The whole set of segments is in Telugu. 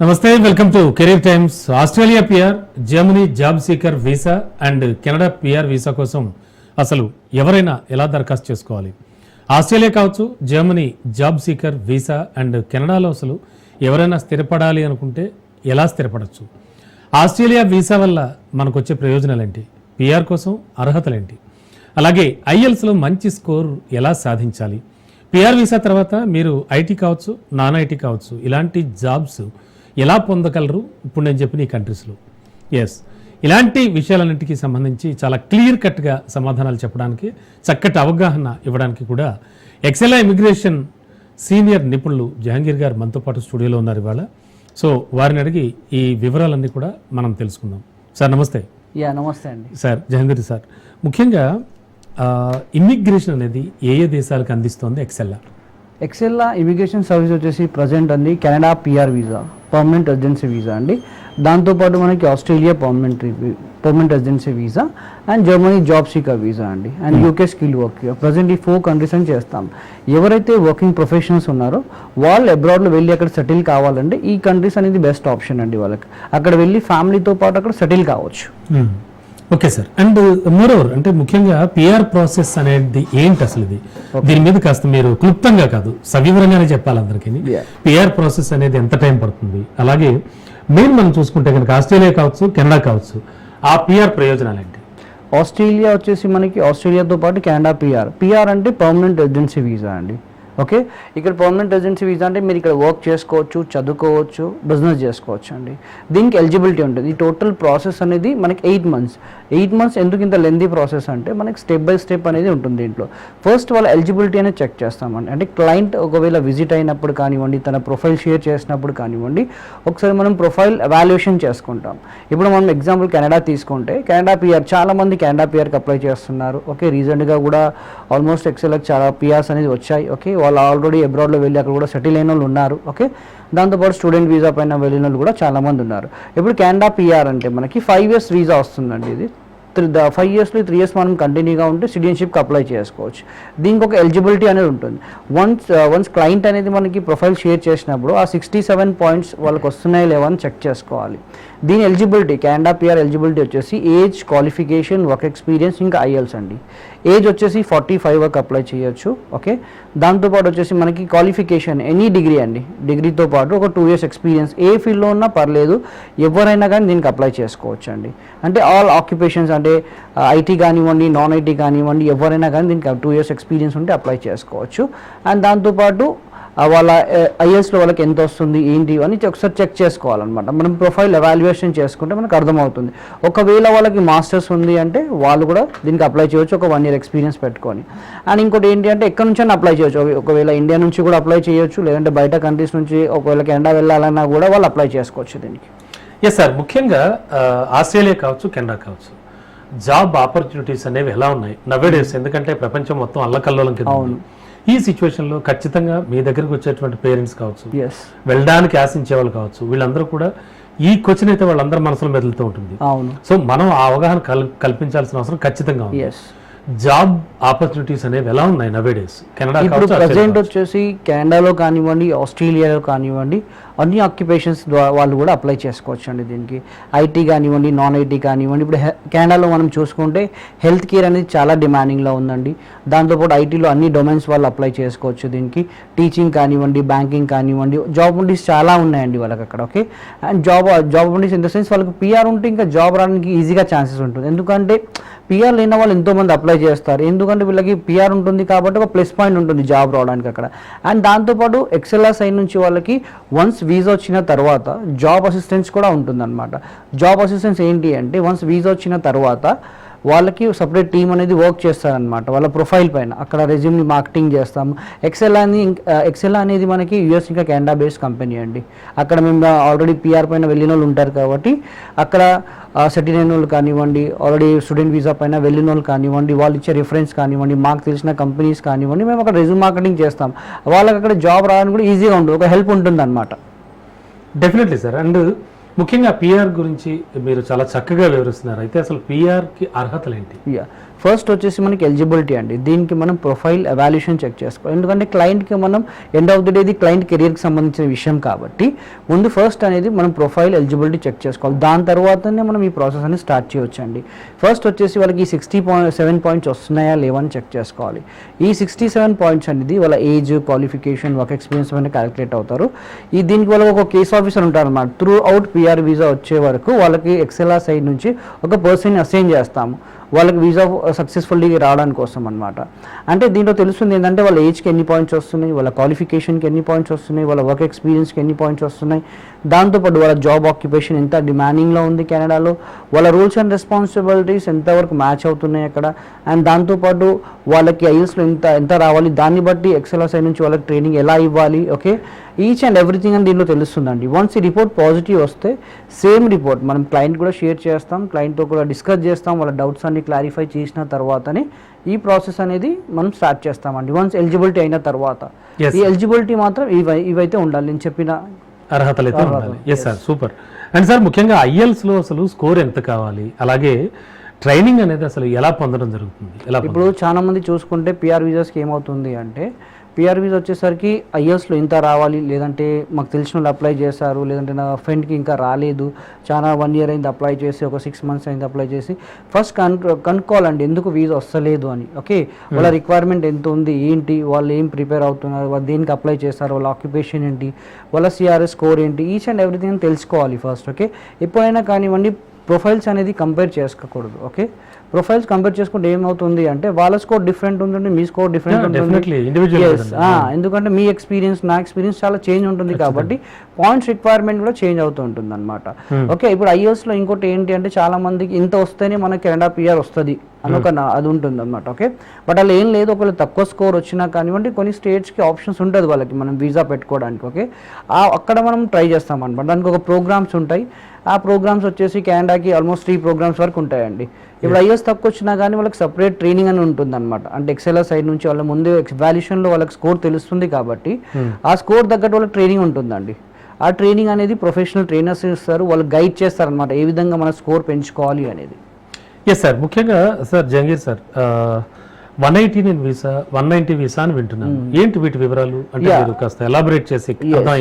నమస్తే welcome to Career Times. Australia PR Germany job seeker visa and Canada PR visa కోసం అసలు ఎవరైనా ఎలా దరఖాస్తు చేసుకోవాలి? ఆస్ట్రేలియా కావచ్చు Germany job seeker visa and కెనడాలో అసలు ఎవరైనా స్థిరపడాలి అనుకుంటే ఎలా స్థిరపడచ్చు? ఆస్ట్రేలియా వీసా వల్ల మనకు వచ్చే ప్రయోజనాలు ఏంటి పిఆర్ కోసం అర్హతలేంటి? అలాగే ఐఎల్స్లో మంచి స్కోర్ ఎలా సాధించాలి? పిఆర్ వీసా తర్వాత మీరు ఐటీ కావచ్చు నాన్ ఐటీ కావచ్చు ఇలాంటి జాబ్స్ ఎలా పొందగలరు? ఇప్పుడు నేను చెప్పిన ఈ కంట్రీస్లో ఎస్ ఇలాంటి విషయాలన్నింటికి సంబంధించి చాలా క్లియర్ కట్గా సమాధానాలు చెప్పడానికి చక్కటి అవగాహన ఇవ్వడానికి కూడా ఎక్సెలా ఇమిగ్రేషన్ సీనియర్ నిపుణులు జహాంగీర్ గారు మనతో పాటు స్టూడియోలో ఉన్నారు ఇవాళ. సో వారిని అడిగి ఈ వివరాలన్నీ కూడా మనం తెలుసుకుందాం. సార్ నమస్తే. యా నమస్తే అండి. Sir Jahangir sir. ముఖ్యంగా ఇమ్మిగ్రేషన్ అనేది ఏ ఏ దేశాలకు అందిస్తోంది ఎక్సెల్లా ఎక్సెల్లా ఇమిగ్రేషన్ సర్వీస్ వచ్చేసి ప్రజెంట్ అండి Canada PR visa permanent residency visa అండి. దాంతోపాటు మనకి Australia permanent permanent residency visa and Germany job seeker visa అండి. And UK skill work present ఈ ఫోర్ కంట్రీస్ అని చేస్తాం. ఎవరైతే వర్కింగ్ ప్రొఫెషనల్స్ ఉన్నారో వాళ్ళు అబ్రాడ్లో వెళ్ళి అక్కడ సెటిల్ కావాలంటే ఈ కంట్రీస్ అనేది బెస్ట్ ఆప్షన్ అండి వాళ్ళకి. అక్కడ వెళ్ళి ఫ్యామిలీతో పాటు అక్కడ సెటిల్ కావచ్చు. Hmm. Okay sir. And moreover అంటే ముఖ్యంగా పిఆర్ ప్రాసెస్ అనేది ఏంటి అసలు ఇది? దీని మీద కాస్త మీరు క్లుప్తంగా కాదు సవివరంగానే చెప్పాలి అందరికీ. పిఆర్ ప్రాసెస్ అనేది ఎంత టైం పడుతుంది? అలాగే మెయిన్ మనం చూసుకుంటే కనుక ఆస్ట్రేలియా కావచ్చు కెనడా కావచ్చు ఆ పిఆర్ ప్రయోజనాలు ఏంటి? ఆస్ట్రేలియా వచ్చేసి మనకి ఆస్ట్రేలియాతో పాటు కెనడా పిఆర్ పిఆర్ అంటే పర్మనెంట్ రెసిడెన్సీ వీసా అండి. ఓకే ఇక్కడ పర్మనెంట్ రెసిడెన్సీ వీసా అంటే మీరు ఇక్కడ వర్క్ చేసుకోవచ్చు చదువుకోవచ్చు బిజినెస్ చేసుకోవచ్చు అండి. దీనికి ఎలిజిబిలిటీ ఉంటుంది. ఈ టోటల్ ప్రాసెస్ అనేది మనకి ఎయిట్ మంత్స్ ఎయిట్ మంత్స్ ఎందుకు ఇంత లెందీ ప్రాసెస్ అంటే మనకి స్టెప్ బై స్టెప్ అనేది ఉంటుంది దీంట్లో. ఫస్ట్ వాళ్ళ ఎలిజిబిలిటీ అనేది చెక్ చేస్తామండి. అంటే క్లయింట్ ఒకవేళ విజిట్ అయినప్పుడు కానివ్వండి తన ప్రొఫైల్ షేర్ చేసినప్పుడు కానివ్వండి ఒకసారి మనం ప్రొఫైల్ ఎవాల్యుయేషన్ చేసుకుంటాం. ఇప్పుడు మనం ఎగ్జాంపుల్ కెనడా తీసుకుంటే కెనడా పిఆర్ చాలా మంది కెనడా పిఆర్కి అప్లై చేస్తున్నారు. ఓకే రీసెంట్గా కూడా ఆల్మోస్ట్ ఎక్సెల్కి చాలా పిఆర్స్ అనేది వచ్చాయి. ఓకే వాళ్ళు ఆల్రెడీ అబ్రాడ్లో వెళ్ళి అక్కడ కూడా సెటిల్ అయిన వాళ్ళు ఉన్నారు ఓకే దాంతోపాటు స్టూడెంట్ వీసా పైన వెళ్ళిన వాళ్ళు కూడా చాలామంది ఉన్నారు. ఇప్పుడు కెనడా పిఆర్ అంటే మనకి ఫైవ్ ఇయర్స్ వీసా వస్తుందండి ఇది. త్రీ ఫైవ్ ఇయర్స్లో త్రీ ఇయర్స్ మనం కంటిన్యూగా ఉంటే సిటిజన్షిప్కి అప్లై చేసుకోవచ్చు. దీనికి ఒక ఎలిజిబిలిటీ అనేది ఉంటుంది. వన్స్ వన్స్ క్లయింట్ అనేది మనకి ప్రొఫైల్ షేర్ చేసినప్పుడు ఆ సిక్స్టీ సెవెన్ పాయింట్స్ వాళ్ళకి వస్తున్నాయి లేవని చెక్ చేసుకోవాలి. దీని ఎలిజిబిలిటీ కెనడా పిఆర్ ఎలిజిబిలిటీ వచ్చేసి ఏజ్ క్వాలిఫికేషన్ వర్క్ ఎక్స్పీరియన్స్ ఇంకా ఐఎల్స్ అండి. ఏజ్ వచ్చేసి ఫార్టీ ఫైవ్ వరకు అప్లై చేయొచ్చు ఓకే? దాంతోపాటు వచ్చేసి మనకి క్వాలిఫికేషన్ ఎనీ డిగ్రీ అండి. డిగ్రీతో పాటు ఒక టూ ఇయర్స్ ఎక్స్పీరియన్స్. ఏ ఫీల్డ్లో ఉన్నా పర్లేదు ఎవరైనా కానీ దీనికి అప్లై చేసుకోవచ్చు అండి అంటే ఆల్ ఆక్యుపేషన్స్ అంటే ఐటీ కానివ్వండి నాన్ ఐటీ కానివ్వండి ఎవరైనా కానీ దీనికి టూ ఇయర్స్ ఎక్స్పీరియన్స్ ఉంటే అప్లై చేసుకోవచ్చు. అండ్ దాంతోపాటు వాళ్ళ ఐఎస్లో వాళ్ళకి ఎంత వస్తుంది ఏంటి అని ఒకసారి చెక్ చేసుకోవాలన్నమాట. మనం ప్రొఫైల్ ఎవాల్యుయేషన్ చేసుకుంటే మనకు అర్థమవుతుంది. ఒకవేళ వాళ్ళకి మాస్టర్స్ ఉంది అంటే వాళ్ళు కూడా దీనికి అప్లై చేయొచ్చు ఒక వన్ ఇయర్ ఎక్స్పీరియన్స్ పెట్టుకొని. అండ్ ఇంకోటి ఏంటి అంటే ఎక్కడి నుంచి అప్లై చేయొచ్చు. ఒక- ఒకవేళ ఇండియా నుంచి కూడా అప్లై చేయొచ్చు లేదంటే బయట కంట్రీస్ నుంచి ఒకవేళ కెనడా వెళ్ళాలన్నా కూడా వాళ్ళు అప్లై చేసుకోవచ్చు దీనికి. ఎస్ సార్ ముఖ్యంగా ఆస్ట్రేలియా కావచ్చు కెనడా కావచ్చు. జాబ్ ఆపర్చునిటీస్ అనేవి ఎలా ఉన్నాయి? నవేడేస్ ఎందుకంటే ప్రపంచం మొత్తం అల్లకల్లోలం కింద. ఈ సిచ్యువేషన్లో ఖచ్చితంగా మీ దగ్గరకు వచ్చేటువంటి పేరెంట్స్ కావచ్చు వెళ్ళడానికి ఆశించే వాళ్ళు కావచ్చు వీళ్ళందరూ కూడా ఈ క్వశ్చన్ అయితే వాళ్ళందరూ మనసులో మెదులుతూ ఉంటుంది. అవును. సో మనం ఆ అవగాహన కల్ కల్పించాల్సిన అవసరం ఖచ్చితంగా ఉంది. జాబ్ ఆపర్చునిటీస్ అనేవి ఎలా ఉన్నాయి నవేడేస్ కెనడా ఇప్పుడు ప్రజెంట్ వచ్చేసి కెనడాలో కానివ్వండి ఆస్ట్రేలియాలో కానివ్వండి అన్ని ఆక్యుపేషన్స్ వాళ్ళు కూడా అప్లై చేసుకోవచ్చు అండి దీనికి ఐటీ కానివ్వండి నాన్ ఐటీ కానివ్వండి ఇప్పుడు హె- కెనడాలో మనం చూసుకుంటే హెల్త్ కేర్ అనేది చాలా డిమాండింగ్లో ఉందండి. దాంతోపాటు ఐటీలో అన్ని డొమైన్స్ వాళ్ళు అప్లై చేసుకోవచ్చు దీనికి. టీచింగ్ కానివ్వండి బ్యాంకింగ్ కానివ్వండి జాబ్ ఉండిస్ చాలా ఉన్నాయండి వాళ్ళకి అక్కడ ఓకే అండ్ జాబ్ జాబ్ ఉండిస్ ఇన్ ద సెన్స్ వాళ్ళకి పిఆర్ ఉంటే ఇంకా జాబ్ రావడానికి ఈజీగా ఛాన్సెస్ ఉంటుంది. ఎందుకంటే పిఆర్ లేని వాళ్ళు ఎంతోమంది అప్లై చేస్తారు. ఎందుకంటే వీళ్ళకి పిఆర్ ఉంటుంది కాబట్టి ఒక ప్లస్ పాయింట్ ఉంటుంది జాబ్ రావడానికి అక్కడ. అండ్ దాంతోపాటు ఎక్సెల్ఆర్ సైడ్ నుంచి వాళ్ళకి వన్స్ వీసా వచ్చిన తర్వాత జాబ్ అసిస్టెన్స్ కూడా ఉంటుందన్నమాట. జాబ్ అసిస్టెన్స్ ఏంటి అంటే వన్స్ వీసా వచ్చిన తర్వాత వాళ్ళకి సపరేట్ టీం అనేది వర్క్ చేస్తారనమాట వాళ్ళ ప్రొఫైల్ పైన. అక్కడ రెజ్యూమ్ని మార్కెటింగ్ చేస్తాం ఎక్సెల్ అని ఎక్సెల్ అనేది మనకి యూఎస్ ఇంకా కెనడా బేస్డ్ కంపెనీ అండి. అక్కడ మేము ఆల్రెడీ పిఆర్ పైన వెళ్ళిన వాళ్ళు ఉంటారు కాబట్టి అక్కడ సెటిల్ అయిన వాళ్ళు కానివ్వండి ఆల్రెడీ స్టూడెంట్ వీసా పైన వెళ్ళిన వాళ్ళు కానివ్వండి వాళ్ళు ఇచ్చే రిఫరెన్స్ కానివ్వండి మాకు తెలిసిన కంపెనీస్ కానివ్వండి మేము అక్కడ రెజ్యూమ్ మార్కెటింగ్ చేస్తాం. వాళ్ళకి అక్కడ జాబ్ రావడానికి కూడా ఈజీగా ఉంటుంది ఒక హెల్ప్ ఉంటుంది అనమాట డెఫినెట్లీ సార్ అండ్ ముఖ్యంగా పిఆర్ గురించి మీరు చాలా చక్కగా వివరిస్తున్నారు. అయితే అసలు పిఆర్కి అర్హతలు ఏంటి ఫస్ట్ వచ్చేసి మనకి ఎలిజిబిలిటీ అండి. దీనికి మనం ప్రొఫైల్ ఎవాల్యుయేషన్ చెక్ చేసుకోవాలి. ఎందుకంటే క్లయింట్కి మనం ఎండ్ ఆఫ్ ది డే ఇది క్లయింట్ కెరియర్కి సంబంధించిన విషయం కాబట్టి ముందు ఫస్ట్ అనేది మనం ప్రొఫైల్ ఎలిజిబిలిటీ చెక్ చేసుకోవాలి. దాని తర్వాతనే మనం ఈ ప్రాసెస్ అనేది స్టార్ట్ చేయొచ్చండి ఫస్ట్ వచ్చేసి వాళ్ళకి సిక్స్టీ పాయింట్ సెవెన్ పాయింట్స్ వస్తున్నాయా లేవని చెక్ చేసుకోవాలి. ఈ సిక్స్టీ సెవెన్ పాయింట్స్ అనేది వాళ్ళ ఏజ్ క్వాలిఫికేషన్ వర్క్ ఎక్స్పీరియన్స్ అనేది క్యాలిక్యులేట్ అవుతారు. ఈ దీనికి వాళ్ళకి ఒక కేస్ ఆఫీసర్ ఉంటారు అన్నమాట త్రూ అవుట్ పిఆర్ వీసా వచ్చే వరకు వాళ్ళకి ఎక్సెలా సైడ్ నుంచి ఒక పర్సన్ అసైన్ చేస్తాము. వాళ్ళకి వీసా సక్సెస్ఫుల్లీ రావడానికి కోసం అనమాట అంటే దీంట్లో తెలుస్తుంది ఏంటంటే వాళ్ళ ఏజ్కి ఎన్ని పాయింట్స్ వస్తున్నాయి వాళ్ళ క్వాలిఫికేషన్కి ఎన్ని పాయింట్స్ వస్తున్నాయి వాళ్ళ వర్క్ ఎక్స్పీరియన్స్కి ఎన్ని పాయింట్స్ వస్తున్నాయి దాంతోపాటు వాళ్ళ జాబ్ ఆక్యుపేషన్ ఎంత డిమాండింగ్లో ఉంది కెనడాలో వాళ్ళ రూల్స్ అండ్ రెస్పాన్సిబిలిటీస్ ఎంతవరకు మ్యాచ్ అవుతున్నాయి అక్కడ అండ్ దాంతోపాటు వాళ్ళకి ఐఎల్స్లో ఎంత ఎంత రావాలి దాన్ని బట్టి ఎక్సెల్ సైడ్ నుంచి వాళ్ళకి ట్రైనింగ్ ఎలా ఇవ్వాలి ఓకే ఈచ్ అండ్ ఎవ్రీథింగ్ అని దీంట్లో తెలుస్తుందండి. వన్స్ ఈ రిపోర్ట్ పాజిటివ్ వస్తే సేమ్ రిపోర్ట్ మనం క్లయింట్ కూడా షేర్ చేస్తాం క్లయింట్తో కూడా డిస్కస్ చేస్తాం వాళ్ళ డౌట్స్ అన్ని క్లారిఫై చేసిన తర్వాతనే ఈ ప్రాసెస్ అనేది మనం స్టార్ట్ చేస్తామండి. వన్స్ ఎలిజిబిలిటీ అయిన తర్వాత. ఈ ఎలిజిబిలిటీ మాత్రం ఇవై ఇవైతే ఉండాలి. నేను చెప్పిన అర్హతలు అయితే ఉండాలి. Yes sir super and sir ముఖ్యంగా IELTS లో అసలు స్కోర్ ఎంత కావాలి? అలాగే ట్రైనింగ్ అనేది అసలు ఎలా పొందడం జరుగుతుంది? ఎలా ఇప్పుడు చాలా మంది చూసుకుంటే పిఆర్ వీసాస్కి ఏమవుతుంది అంటే పిఆర్ వీసా వచ్చేసరికి ఐఎస్లో ఇంత రావాలి లేదంటే మాకు తెలిసిన వాళ్ళు అప్లై చేశారు లేదంటే నా ఫ్రెండ్కి ఇంకా రాలేదు చాలా వన్ ఇయర్ అయింది అప్లై చేసి ఒక సిక్స్ మంత్స్ అయింది అప్లై చేసి ఫస్ట్ కన్ కనుక్కోవాలండి ఎందుకు వీసా వస్తలేదు అని ఓకే వాళ్ళ రిక్వైర్మెంట్ ఎంత ఉంది ఏంటి వాళ్ళు ఏం ప్రిపేర్ అవుతున్నారు వాళ్ళు దేనికి అప్లై చేస్తారు వాళ్ళ ఆక్యుపేషన్ ఏంటి వాళ్ళ సిఆర్ఎస్ స్కోర్ ఏంటి ఈచ్ అండ్ ఎవ్రీథింగ్ తెలుసుకోవాలి ఫస్ట్ ఓకే ఎప్పుడైనా కానివ్వండి ప్రొఫైల్స్ అనేది కంపేర్ చేసుకోకూడదు ఓకే ప్రొఫైల్స్ కంపేర్ చేసుకుంటే ఏమవుతుంది అంటే వాళ్ళ స్కోర్ డిఫరెంట్ ఉంటుంది మీ స్కోర్ డిఫరెంట్ ఉంటుంది. ఆ, ఎందుకంటే మీ ఎక్స్పీరియన్స్ నా ఎక్స్పీరియన్స్ చాలా చేంజ్ ఉంటుంది కాబట్టి పాయింట్స్ రిక్వైర్మెంట్ కూడా చేంజ్ అవుతూ ఉంటుంది అనమాట ఓకే ఇప్పుడు IELTS లో ఇంకోటి ఏంటి అంటే చాలా మందికి ఇంత వస్తేనే మనకి కెనడా పిఆర్ వస్తుంది అని ఒక నా- అది ఉంటుంది అనమాట ఓకే బట్ అలా ఏం లేదు ఒకవేళ తక్కువ స్కోర్ వచ్చినా కానివ్వండి కొన్ని స్టేట్స్కి ఆప్షన్స్ ఉంటుంది వాళ్ళకి మనం వీసా పెట్టుకోవడానికి ఓకే అక్కడ మనం ట్రై చేస్తాం అనమాట దానికి ఒక ప్రోగ్రామ్స్ ఉంటాయి. ఆ ప్రోగ్రామ్స్ వచ్చేసి కెనడాకి ఆల్మోస్ట్ త్రీ ప్రోగ్రామ్స్ వరకు ఉంటాయండి. ఇప్పుడు ఐఎస్ తక్కువ వచ్చినా కానీ వాళ్ళకి సపరేట్ ట్రైనింగ్ అని ఉంటుంది అనమాట అంటే ఎక్సెల్ సైడ్ నుంచి వాళ్ళ ముందు వాల్యుయేషన్లో వాళ్ళకి స్కోర్ తెలుస్తుంది కాబట్టి ఆ స్కోర్ తగ్గట్టు వాళ్ళకి ట్రైనింగ్ ఉంటుందండి. ఆ ట్రైనింగ్ అనేది ప్రొఫెషనల్ ట్రైనర్స్ ఇస్తారు వాళ్ళు గైడ్ చేస్తారనమాట ఏ విధంగా మన స్కోర్ పెంచుకోవాలి అనేది. ఎస్ సార్ ముఖ్యంగా sir Jangir sir one eighty నేను వీసా వన్ నైన్టీ వీసా అని వింటున్నాను. ఏంటి వీటి వివరాలు? అంటే. మీరు కాస్త ఎలాబరేట్ చేసి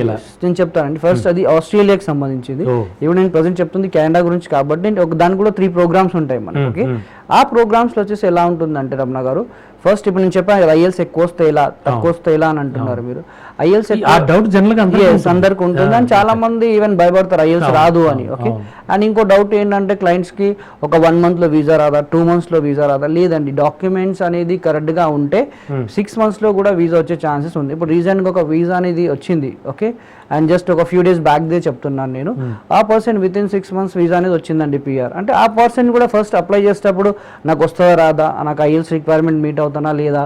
ఇలా. నేను చెప్తానండి. ఫస్ట్ అది ఆస్ట్రేలియాకి సంబంధించింది. ఇప్పుడు నేను ప్రజెంట్ చెప్తుంది కెనడా గురించి కాబట్టి ఒక దానికి కూడా త్రీ ప్రోగ్రామ్స్ ఉంటాయి మనకి ఓకే? ఆ ప్రోగ్రామ్స్లో వచ్చేసి ఎలా ఉంటుందంటే రమణ గారు ఫస్ట్ ఇప్పుడు నేను చెప్పాను కదా ఐఎల్స్ ఎక్కువ వస్తే ఎలా తక్కువ వస్తే ఎలా అని అంటున్నారు మీరు. ఐఎల్స్ ఆ డౌట్ జనరల్గా అందరికీ ఉంటుంది. అని చాలా మంది ఈవెన్ భయపడతారు ఐఎల్స్ రాదు అని ఓకే అండ్ ఇంకో డౌట్ ఏంటంటే క్లయింట్స్కి ఒక వన్ మంత్లో వీసా రాదా టూ మంత్స్లో వీసా రాదా? లేదండి. డాక్యుమెంట్స్ అనేది కరెక్ట్గా ఉంటే సిక్స్ మంత్స్లో కూడా వీసా వచ్చే ఛాన్సెస్ ఉంది. ఇప్పుడు రీసెంట్గా ఒక వీసా అనేది వచ్చింది ఓకే అండ్ జస్ట్ ఒక ఫ్యూ డేస్ బ్యాక్ దే చెప్తున్నాను నేను. ఆ person within six months visa అనేది వచ్చిందండి పిఆర్ అంటే ఆ పర్సన్ కూడా ఫస్ట్ అప్లై చేసేటప్పుడు నాకు వస్తుందా రాదా? నాకు ఐఎల్స్ రిక్వైర్మెంట్ మీట్ అవుతానా లేదా?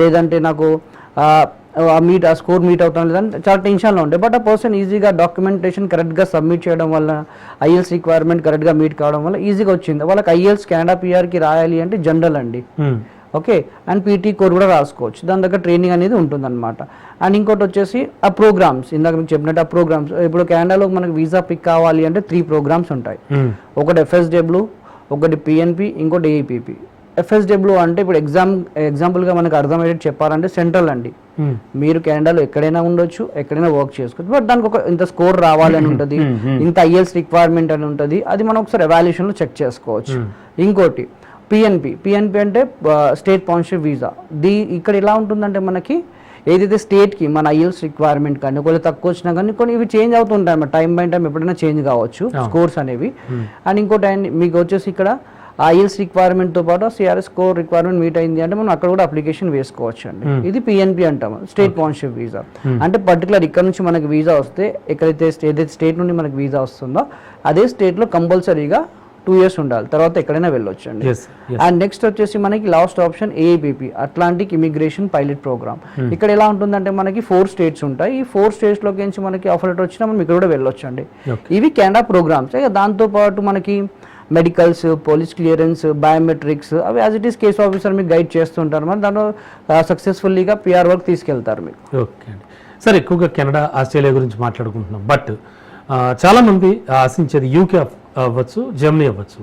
లేదంటే నాకు మీట్ ఆ స్కోర్ మీట్ అవుతాం లేదని చాలా టెన్షన్లో ఉండే బట్ ఆ పర్సన్ ఈజీగా డాక్యుమెంటేషన్ కరెక్ట్గా సబ్మిట్ చేయడం వల్ల ఐఎల్స్ రిక్వైర్మెంట్ కరెక్ట్గా మీట్ కావడం వల్ల ఈజీగా వచ్చింది. వాళ్ళకి ఐఎల్స్ కెనడా పిఆర్కి రాయాలి అంటే జనరల్ అండి. ఓకే అండ్ పీటీ కోర్ కూడా రాసుకోవచ్చు. దాని దగ్గర ట్రైనింగ్ అనేది ఉంటుందన్నమాట. అండ్ ఇంకోటి వచ్చేసి ఆ ప్రోగ్రామ్స్ ఇందాక మీకు చెప్పినట్టు ఆ ప్రోగ్రామ్స్ ఇప్పుడు కెనడాలో మనకి వీసా పిక్ కావాలి అంటే త్రీ ప్రోగ్రామ్స్ ఉంటాయి. Hmm. ఒకటి ఎఫ్ఎస్డబ్ల్యూ ఒకటి పిఎన్పి ఇంకోటి ఏఈపిపి ఎఫ్ఎస్డబ్ల్యూ అంటే ఇప్పుడు ఎగ్జామ్ ఎగ్జాంపుల్గా మనకు అర్థమయ్యేది చెప్పాలంటే సెంట్రల్ అండి. Hmm. మీరు కెనడాలో ఎక్కడైనా ఉండొచ్చు ఎక్కడైనా వర్క్ చేసుకోవచ్చు. బట్ దానికి ఒక ఇంత స్కోర్ రావాలి అని ఉంటుంది ఇంత ఐఎల్స్ రిక్వైర్మెంట్ అని ఉంటుంది అది మనం ఒకసారి ఎవాల్యుయేషన్లో చెక్ చేసుకోవచ్చు. ఇంకోటి పిఎన్పి పిఎన్పి అంటే స్టేట్ స్పాన్సర్షిప్ వీసా దీ ఇక్కడ ఎలా ఉంటుందంటే మనకి ఏదైతే స్టేట్కి మన ఐఎల్స్ రిక్వైర్మెంట్ కానీ ఒకవేళ తక్కువ వచ్చినా కానీ కొన్ని ఇవి చేంజ్ అవుతుంటాయి టైం బై టైం ఎప్పుడైనా చేంజ్ కావచ్చు స్కోర్స్ అనేవి. అండ్ ఇంకోటి మీకు వచ్చేసి ఇక్కడ ఐఎల్స్ రిక్వైర్మెంట్తో పాటు సిఆర్ఎస్ స్కోర్ రిక్వైర్మెంట్ మీట్ అయింది అంటే మనం అక్కడ కూడా అప్లికేషన్ వేసుకోవచ్చు అండి ఇది పిఎన్పి అంటాము స్టేట్ స్పాన్సర్షిప్ వీసా అంటే పర్టికులర్ ఇక్కడ నుంచి మనకి వీసా వస్తే ఎక్కడైతే ఏదైతే స్టేట్ నుండి మనకి వీసా వస్తుందో అదే స్టేట్లో కంపల్సరీగా టూ ఇయర్స్ ఉండాలి. తర్వాత ఎక్కడైనా వెళ్ళొచ్చు అండి. అండ్ నెక్స్ట్ వచ్చేసి మనకి last option AIBP Atlantic immigration pilot programme ఇక్కడ ఎలా ఉంటుందంటే మనకి ఫోర్ స్టేట్స్ ఉంటాయి. ఈ ఫోర్ స్టేట్స్లోకి నుంచి మనకి ఆఫర్ లెటర్ వచ్చినా మనం ఇక్కడ కూడా వెళ్ళొచ్చు అండి. ఇవి కెనడా ప్రోగ్రామ్స్ దాంతో పాటు మనకి మెడికల్స్ పోలీస్ క్లియరెన్స్ బయోమెట్రిక్స్ అవి as it is case officer మీకు గైడ్ చేస్తుంటారు మరి దాంట్లో సక్సెస్ఫుల్లీగా పిఆర్ వర్క్ తీసుకెళ్తారు మీకు ఓకే అండి. సార్ ఎక్కువగా కెనడా ఆస్ట్రేలియా గురించి మాట్లాడుకుంటున్నాం. బట్ చాలామంది ఆశించేది యూకే అవ్వచ్చు జర్మనీ అవ్వచ్చు.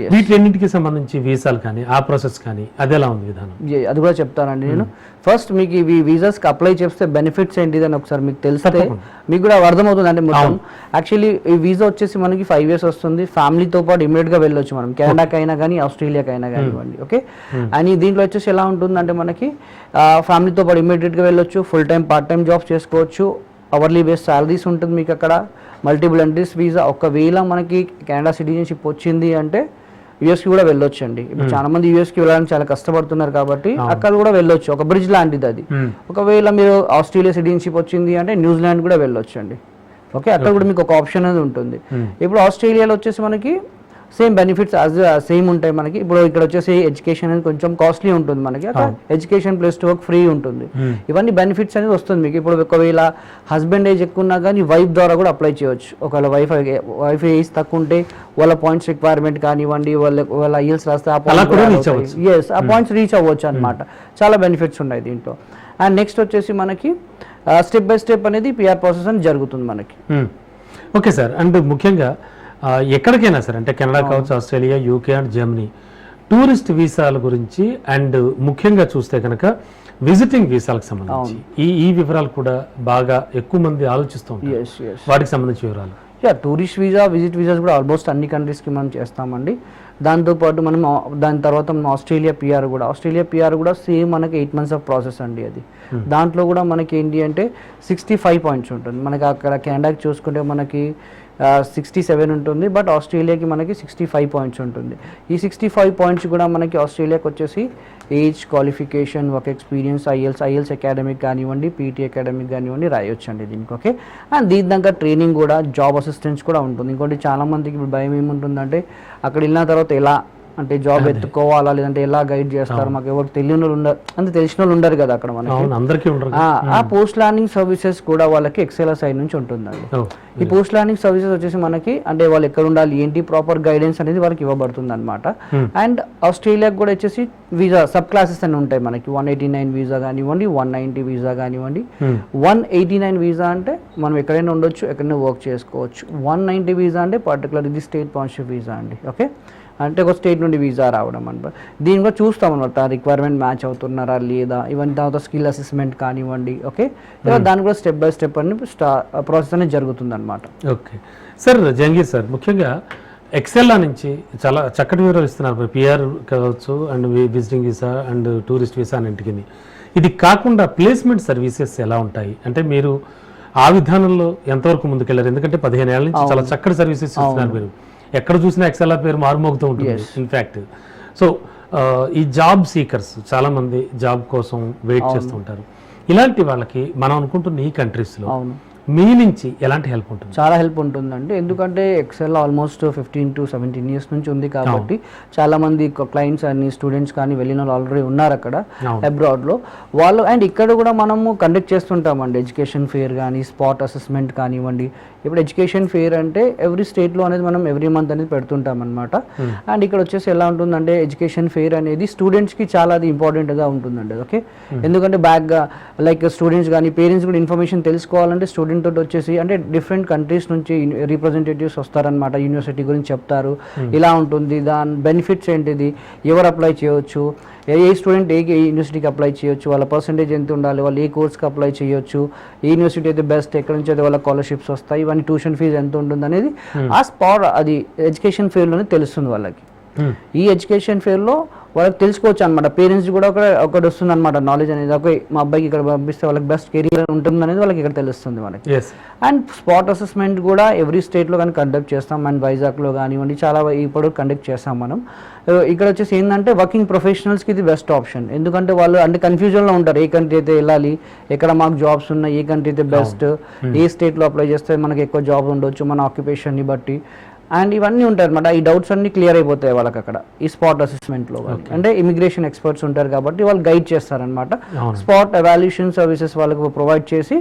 Yes. వీటిలన్నింటికి సంబంధించి వీసాలు కానీ ఆ ప్రాసెస్ కానీ అది ఎలా ఉంది విధానం? అది కూడా చెప్తానండి నేను. ఫస్ట్ మీకు ఇవి వీసాస్కి అప్లై చేస్తే బెనిఫిట్స్ ఏంటిది అని ఒకసారి మీకు తెలిస్తే. మీకు కూడా అర్థమవుతుంది అంటే మొత్తం యాక్చువల్లీ ఈ వీసా వచ్చేసి మనకి ఫైవ్ ఇయర్స్ వస్తుంది. ఫ్యామిలీతో పాటు ఇమీడియట్గా వెళ్ళొచ్చు మనం. కెనడాకి అయినా కానీ ఆస్ట్రేలియాకి అయినా కానివ్వండి ఓకే అండ్ ఈ దీంట్లో వచ్చేసి ఎలా ఉంటుందంటే మనకి ఫ్యామిలీతో పాటు ఇమీడియట్గా వెళ్ళొచ్చు full time part time jobs చేసుకోవచ్చు. అవర్లీ బేస్ సాలరీస్ ఉంటుంది మీకు అక్కడ. మల్టిపుల్ ఎంట్రీస్ వీసా ఒకవేళ మనకి కెనడా సిటిజన్షిప్ వచ్చింది అంటే యూఎస్కి కూడా వెళ్ళొచ్చు అండి ఇప్పుడు చాలా మంది యూఎస్కి వెళ్ళడానికి చాలా కష్టపడుతున్నారు కాబట్టి అక్కడ కూడా వెళ్ళొచ్చు. ఒక బ్రిడ్జ్ లాంటిది అది. ఒకవేళ మీరు ఆస్ట్రేలియా సిటిజన్షిప్ వచ్చింది అంటే న్యూజిలాండ్ కూడా వెళ్ళొచ్చు అండి ఓకే? అక్కడ కూడా మీకు ఒక ఆప్షన్ అనేది ఉంటుంది. ఇప్పుడు ఆస్ట్రేలియాలో వచ్చేసి మనకి సేమ్ బెనిఫిట్స్ యాజ్ సేమ్ ఉంటాయి మనకి. ఇప్పుడు ఇక్కడ వచ్చేసి ఎడ్యుకేషన్ అనేది కొంచెం కాస్ట్లీ ఉంటుంది మనకి. అక్కడ education plus to work free ఉంటుంది. ఇవన్నీ బెనిఫిట్స్ అనేది వస్తుంది మీకు. ఇప్పుడు ఒకవేళ హస్బెండ్ ఏజ్ ఎక్కువ ఉన్నా కానీ వైఫ్ ద్వారా కూడా అప్లై చేయొచ్చు ఒకవేళ వైఫ్ వైఫ్ ఏజ్ తక్కువ ఉంటే వాళ్ళ పాయింట్స్ రిక్వైర్మెంట్ కానివ్వండి వాళ్ళ వాళ్ళ రాస్తే ఆ పాయింట్స్ ఎస్ ఆ పాయింట్స్ రీచ్ అవ్వచ్చు అనమాట చాలా బెనిఫిట్స్ ఉన్నాయి దీంట్లో. అండ్ నెక్స్ట్ వచ్చేసి మనకి స్టెప్ బై స్టెప్ అనేది పిఆర్ ప్రాసెస్ అని జరుగుతుంది మనకి. ఓకే సార్ అండ్ ముఖ్యంగా ఎక్కడికైనా సరే అంటే కెనడా కావచ్చు Australia UK and Germany tourist వీసాల గురించి అండ్ ముఖ్యంగా చూస్తే కనుక విజిటింగ్ వీసాలకు సంబంధించి. ఈ ఈ వివరాలు కూడా బాగా ఎక్కువ మంది ఆలోచిస్తూ ఉంటారు. వాటికి సంబంధించిన వివరాలు. Yeah tourist visa visit visas కూడా ఆల్మోస్ట్ అన్ని కంట్రీస్కి మనం చేస్తామండి. దాంతోపాటు మనం దాని తర్వాత మనం ఆస్ట్రేలియా పిఆర్ కూడా ఆస్ట్రేలియా పిఆర్ కూడా సేమ్ మనకి ఎయిట్ మంత్స్ ఆఫ్ ప్రాసెస్ అండి అది. దాంట్లో కూడా మనకి ఏంటి అంటే సిక్స్టీ ఫైవ్ పాయింట్స్ ఉంటుంది. మనకి అక్కడ కెనడాకి చూసుకుంటే మనకి సిక్స్టీ సెవెన్ ఉంటుంది బట్ ఆస్ట్రేలియాకి మనకి సిక్స్టీ ఫైవ్ పాయింట్స్ ఉంటుంది. ఈ సిక్స్టీ ఫైవ్ పాయింట్స్ కూడా మనకి ఆస్ట్రేలియాకి వచ్చేసి ఏజ్ క్వాలిఫికేషన్ ఒక ఎక్స్పీరియన్స్ ఐఎల్స్ ఐఎల్స్ అకాడమిక్ కానివ్వండి పీటీ అకాడమిక్ కానివ్వండి రాయొచ్చండి దీనికి ఓకే అండ్ దీని దాకా ట్రైనింగ్ కూడా జాబ్ అసిస్టెన్స్ కూడా ఉంటుంది. ఇంకోటి చాలామందికి ఇప్పుడు భయం ఏముంటుందంటే అక్కడ వెళ్ళిన తర్వాత ఎలా అంటే జాబ్ ఎత్తుకోవాలా లేదంటే ఎలా గైడ్ చేస్తారు మాకు ఎవరు తెలియని వాళ్ళు ఉండరు అంటే తెలిసిన వాళ్ళు ఉండరు కదా అక్కడ మనకి. అవును అందరికీ ఉండరు ఆ, పోస్ట్ ల్యాండింగ్ సర్వీసెస్ కూడా వాళ్ళకి ఎక్సెల్ సైడ్ నుంచి ఉంటుందండి. ఈ పోస్ట్ ల్యాండింగ్ సర్వీసెస్ వచ్చేసి మనకి అంటే వాళ్ళు ఎక్కడ ఉండాలి ఏంటి ప్రాపర్ గైడెన్స్ అనేది వాళ్ళకి ఇవ్వబడుతుంది అనమాట అండ్ ఆస్ట్రేలియాకి కూడా వచ్చేసి వీసా సబ్ క్లాసెస్ అని ఉంటాయి మనకి. వన్ ఎయిటీ నైన్ వీసా కానివ్వండి వన్ నైంటీ వీసా కానివ్వండి. వన్ ఎయిటీ నైన్ వీసా అంటే మనం ఎక్కడైనా ఉండొచ్చు ఎక్కడైనా వర్క్ చేసుకోవచ్చు. వన్ నైంటీ వీసా అంటే పర్టికులర్ ఇది స్టేట్ స్పాన్సర్షిప్ వీసా అండి ఓకే అంటే ఒక స్టేట్ నుండి వీసా రావడం అనమాట దీన్ని కూడా చూస్తాం అనమాట రిక్వైర్మెంట్ మ్యాచ్ అవుతున్నారా లేదా? ఇవన్నీ తర్వాత స్కిల్ అసెస్మెంట్ కానివ్వండి ఓకే దాని కూడా స్టెప్ బై స్టెప్ అని ప్రాసెస్ అనేది జరుగుతుంది అనమాట ఓకే సార్ జంగీర్ సార్ ముఖ్యంగా ఎక్సెల్లా నుంచి చాలా చక్కటి వివరాలు ఇస్తున్నారు. పిఆర్ కావచ్చు and visiting visa and tourist visa అన్నింటికి ఇది కాకుండా ప్లేస్మెంట్ సర్వీసెస్ ఎలా ఉంటాయి? అంటే మీరు ఆ విధానంలో ఎంతవరకు ముందుకెళ్ళారు ఎందుకంటే పదిహేను ఏళ్ళ నుంచి చాలా చక్కటి సర్వీసెస్ ఇస్తున్నారు మీరు. ఎక్కడ చూసినా ఎక్సెల్ పేరు మారుమోగుతూ ఉంటుంది. ఇన్ఫ్యాక్ట్ సో ఈ జాబ్ సీకర్స్ చాలా మంది జాబ్ కోసం వెయిట్ చేస్తూ ఉంటారు. ఇలాంటి వాళ్ళకి మనం అనుకుంటున్న ఈ కంట్రీస్లో మీ నుంచి ఎలాంటి హెల్ప్ ఉంటుంది? చాలా హెల్ప్ ఉంటుందండి. ఎందుకంటే Excel almost fifteen to seventeen years నుంచి ఉంది కాబట్టి చాలా మంది క్లయింట్స్ అని స్టూడెంట్స్ కానీ వెళ్ళిన వాళ్ళు ఆల్రెడీ ఉన్నారు అక్కడ. అబ్రాడ్లో వాళ్ళు అండ్ ఇక్కడ కూడా మనము కండక్ట్ చేస్తుంటామండి. ఎడ్యుకేషన్ ఫేర్ కానీ స్పాట్ అసెస్మెంట్ కానివ్వండి. ఇప్పుడు ఎడ్యుకేషన్ ఫేర్ అంటే ఎవ్రీ స్టేట్లో అనేది మనం ఎవ్రీ మంత్ అనేది పెడుతుంటాం అనమాట అండ్ ఇక్కడ వచ్చేసి ఎలా ఉంటుందంటే ఎడ్యుకేషన్ ఫేర్ అనేది స్టూడెంట్స్కి చాలా అది ఇంపార్టెంట్గా ఉంటుందండి. ఓకే ఎందుకంటే బ్యాక్గా లైక్ స్టూడెంట్స్ కానీ పేరెంట్స్ కూడా ఇన్ఫర్మేషన్ తెలుసుకోవాలంటే స్టూడెంట్ తోటి వచ్చేసి అంటే డిఫరెంట్ కంట్రీస్ నుంచి రిప్రజెంటేటివ్స్ వస్తారనమాట యూనివర్సిటీ గురించి చెప్తారు. ఇలా ఉంటుంది. దాని బెనిఫిట్స్ ఏంటిది? ఎవరు అప్లై చేయొచ్చు? ఏ స్టూడెంట్ ఏ యూనివర్సిటీకి అప్లై చేయొచ్చు? వాళ్ళ పర్సంటేజ్ ఎంత ఉండాలి? వాళ్ళు ఏ కోర్స్కి అప్లై చేయొచ్చు? ఏ యూనివర్సిటీ అయితే బెస్ట్ ఎక్కడి నుంచి అయితే వాళ్ళ స్కాలర్షిప్స్ వస్తాయి? ఇవన్నీ ట్యూషన్ ఫీజు ఎంత ఉంటుంది అనేది ఆ స్పాట్ అది ఎడ్యుకేషన్ ఫీల్డ్లోనే తెలుస్తుంది వాళ్ళకి. Hmm. ఈ ఎడ్యుకేషన్ ఫేర్లో వాళ్ళకి తెలుసుకోవచ్చు అనమాట పేరెంట్స్ కూడా ఒక ఒకటి వస్తుంది అనమాట నాలెడ్జ్ అనేది. ఓకే మా అబ్బాయికి ఇక్కడ పంపిస్తే వాళ్ళకి బెస్ట్ కెరీర్ ఉంటుంది అనేది వాళ్ళకి ఇక్కడ తెలుస్తుంది మనకి. అండ్ స్పాట్ అసెస్మెంట్ కూడా ఎవ్రీ స్టేట్లో కానీ కండక్ట్ చేస్తాం. అండ్ వైజాగ్లో కానివ్వండి చాలా ఇప్పుడు కండక్ట్ చేస్తాం మనం. Uh, ఇక్కడ వచ్చేసి ఏంటంటే వర్కింగ్ ప్రొఫెషనల్స్కి ఇది బెస్ట్ ఆప్షన్ ఎందుకంటే వాళ్ళు అంటే కన్ఫ్యూజన్లో ఉంటారు. ఏ కంట్రీ అయితే వెళ్ళాలి ఎక్కడ మాకు జాబ్స్ ఉన్నాయి ఏ కంట్రీ అయితే బెస్ట్ ఏ స్టేట్లో అప్లై చేస్తే మనకి ఎక్కువ జాబ్ ఉండొచ్చు మన ఆక్యుపేషన్ని బట్టి. అండ్ ఇవన్నీ ఉంటాయి అనమాట ఈ డౌట్స్ అన్ని క్లియర్ అయిపోతాయి వాళ్ళకి అక్కడ ఈ స్పాట్ అసెస్మెంట్లో అంటే ఇమిగ్రేషన్ ఎక్స్పర్ట్స్ ఉంటారు కాబట్టి వాళ్ళు గైడ్ చేస్తారనమాట. స్పాట్ ఎవాల్యూషన్ సర్వీసెస్ వాళ్ళకు ప్రొవైడ్ చేసి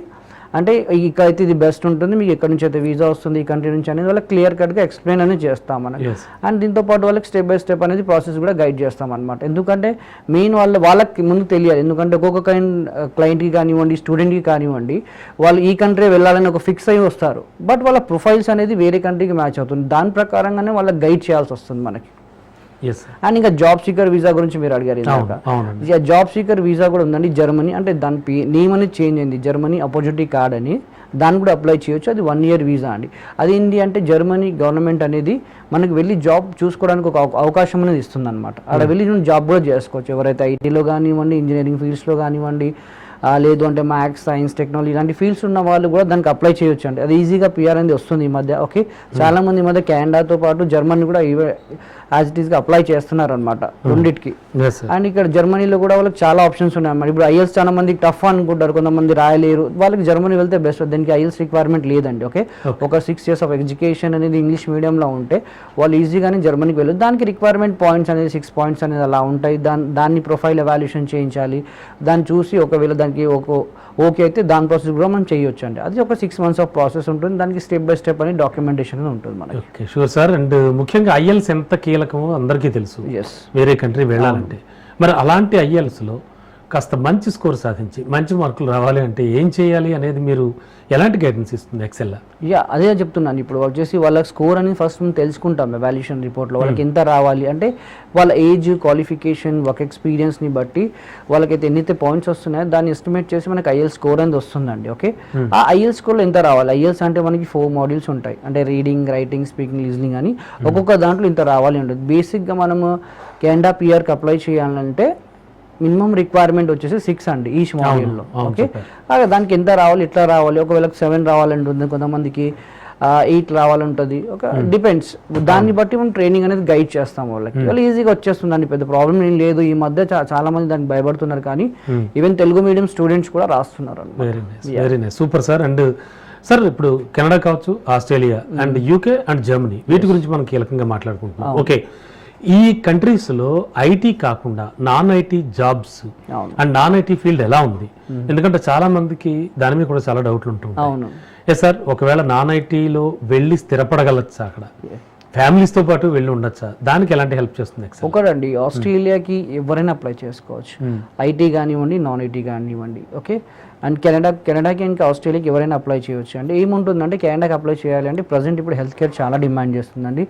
అంటే ఇక్కడ అయితే ఇది బెస్ట్ ఉంటుంది మీకు ఎక్కడి నుంచి అయితే వీసా వస్తుంది ఈ కంట్రీ నుంచి అనేది వాళ్ళకి క్లియర్ కట్గా ఎక్స్ప్లెయిన్ అనేది చేస్తాం మనం. అండ్ దీంతో పాటు వాళ్ళకి స్టెప్ బై స్టెప్ అనేది ప్రాసెస్ కూడా గైడ్ చేస్తాం అనమాట ఎందుకంటే మెయిన్ వాళ్ళ వాళ్ళకి ముందు తెలియాలి. ఎందుకంటే ఒక్కొక్క కైండ్ క్లయింట్కి కానివ్వండి స్టూడెంట్కి కానివ్వండి వాళ్ళు ఈ కంట్రీ వెళ్ళాలని ఒక ఫిక్స్ అయి వస్తారు. బట్ వాళ్ళ ప్రొఫైల్స్ అనేది వేరే కంట్రీకి మ్యాచ్ అవుతుంది. దాని ప్రకారంగానే వాళ్ళకి గైడ్ చేయాల్సి వస్తుంది మనకి. అండ్ ఇంకా జాబ్ సీకర్ వీసా గురించి మీరు అడిగారు జాబ్ సీకర్ వీసా కూడా ఉందండి. జర్మనీ అంటే దాని నేమ్ అనేది చేంజ్ అయింది. జర్మనీ ఆపర్చునిటీ కార్డ్ అని దాన్ని కూడా అప్లై చేయొచ్చు. అది వన్ ఇయర్ వీసా అండి. అది ఏంటి అంటే జర్మనీ గవర్నమెంట్ అనేది మనకి వెళ్ళి జాబ్ చూసుకోవడానికి ఒక అవ- అవకాశం అనేది ఇస్తుంది అనమాట అక్కడ వెళ్ళి నువ్వు జాబ్ కూడా చేసుకోవచ్చు. ఎవరైతే ఐటీలో కానివ్వండి ఇంజనీరింగ్ ఫీల్డ్స్లో కానివ్వండి లేదు అంటే మ్యాథ్స్ సైన్స్ టెక్నాలజీ ఇలాంటి ఫీల్డ్స్ ఉన్న వాళ్ళు కూడా దానికి అప్లై చేయొచ్చు అండి అది ఈజీగా పిఆర్ అనేది వస్తుంది ఈ మధ్య. ఓకే? చాలా మంది ఈ మధ్య కెనడాతో పాటు జర్మనీ కూడా యాజ్ ఇట్ ఈస్గా అప్లై చేస్తున్నారు అనమాట రెండింటికి. ఎస్ సార్ అండ్ ఇక్కడ జర్మనీలో కూడా వాళ్ళకి చాలా ఆప్షన్స్ ఉన్నాయి. అన్నమాట ఇప్పుడు ఐఎల్స్ చాలా మంది టఫ్ అనుకుంటారు. కొంతమంది రాయలేరు. వాళ్ళకి జర్మనీ వెళ్తే బెస్ట్ దానికి ఐఎల్స్ రిక్వైర్మెంట్ లేదండి. ఓకే? ఒక సిక్స్ ఇయర్స్ ఆఫ్ ఎడ్యుకేషన్ అనేది ఇంగ్లీష్ మీడియంలో ఉంటే వాళ్ళు ఈజీగానే జర్మనీకి వెళ్ళదు దానికి రిక్వైర్మెంట్ పాయింట్స్ అనేది సిక్స్ పాయింట్స్ అనేది అలా ఉంటాయి. దాని దాన్ని ప్రొఫైల్ ఎవాల్యుయేషన్ చేయించాలి. దాన్ని చూసి ఒకవేళ దానికి ఒక ఓకే అయితే దాని ప్రాసెస్ కూడా మనం చేయొచ్చు అండి అది ఒక సిక్స్ మంత్స్ ఆఫ్ ప్రాసెస్ ఉంటుంది. దానికి స్టెప్ బై స్టెప్ అని డాక్యుమెంటేషన్ ఉంటుంది మనకి. ఓకే షూర్ సార్ అండ్ ముఖ్యంగా ఐఎల్స్ ఎంత కీలకమో అందరికీ తెలుసు. ఎస్ వేరే కంట్రీ వెళ్ళాలంటే. మరి అలాంటి ఐఎల్స్లో కాస్త మంచి స్కోర్ సాధించి మంచి మార్కులు రావాలి అంటే ఏం చేయాలి అనేది మీరు ఎలాంటి గైడెన్స్ ఇస్తుంది ఎక్సెల్ యా అదే చెప్తున్నాను. ఇప్పుడు వచ్చేసి వాళ్ళ స్కోర్ అనేది ఫస్ట్ మనం తెలుసుకుంటాం ఎవాల్యుయేషన్ రిపోర్ట్లో వాళ్ళకి ఎంత రావాలి అంటే వాళ్ళ ఏజ్ క్వాలిఫికేషన్ వర్క్ ఎక్స్పీరియన్స్ని బట్టి వాళ్ళకైతే ఎన్నైతే పాయింట్స్ వస్తున్నాయో దాన్ని ఎస్టిమేట్ చేసి మనకి ఐఎల్ స్కోర్ అనేది వస్తుందండి ఓకే? ఆ ఐఎల్ స్కోర్లో ఎంత రావాలి? ఐఎల్స్ అంటే మనకి ఫోర్ మాడ్యూల్స్ ఉంటాయి. అంటే రీడింగ్ రైటింగ్ స్పీకింగ్ లిజనింగ్ అని ఒక్కొక్క దాంట్లో ఇంత రావాలి ఉంటుంది. బేసిక్గా మనము కెనడా పిఆర్కి అప్లై చేయాలంటే మినిమం రిక్వైర్మెంట్ వచ్చేసి సిక్స్ అండి ఈచ్ మాడ్యూల్లో. అవును, ఓకే? దానికి ఎంత రావాలి ఎట్లా రావాలి? ఒకవేళ సెవెన్ రావాలంటుంది కొంతమందికి ఎయిట్ రావాలంటుంది. ఒక డిపెండ్స్. దాన్ని బట్టి మనం ట్రైనింగ్ అనేది గైడ్ చేస్తాం వాళ్ళకి. వాళ్ళు ఈజీగా వచ్చేస్తుందండి పెద్ద ప్రాబ్లం ఏం లేదు. ఈ మధ్య చాలా మంది దానికి భయపడుతున్నారు కానీ ఈవెన్ తెలుగు మీడియం స్టూడెంట్స్ కూడా రాస్తున్నారు. Very nice very nice super sir and sir ఇప్పుడు కెనడా కావచ్చు Australia and UK and Germany వీటి గురించి మనం కీలకంగా మాట్లాడుకుంటున్నాం. ఓకే ఈ కంట్రీస్లో ఐటీ కాకుండా non IT jobs and non IT field ఎలా ఉంది? ఎందుకంటే చాలా మందికి దాని మీద కూడా చాలా డౌట్లు ఉంటుంటాయి. ఎస్ సార్ ఒకవేళ నాన్ ఐటీలో వెళ్ళి స్థిరపడగలచ్చా అక్కడ? ఫ్యామిలీస్తో పాటు వెళ్ళి ఉండొచ్చా? దానికి ఎలాంటి హెల్ప్ చేస్తుంది ఒకటండి ఆస్ట్రేలియాకి ఎవరైనా అప్లై చేసుకోవచ్చు. ఐటీ కానివ్వండి నాన్ ఐటీ కానివ్వండి ఓకే అండ్ కెనడా కెనడాకి ఇంకా ఆస్ట్రేలియాకి ఎవరైనా అప్లై చేయొచ్చు అండి ఏముంటుందంటే కెనడాకి అప్లై చేయాలి అంటే ప్రజెంట్ ఇప్పుడు హెల్త్ కేర్ చాలా డిమాండ్ చేస్తుందండి.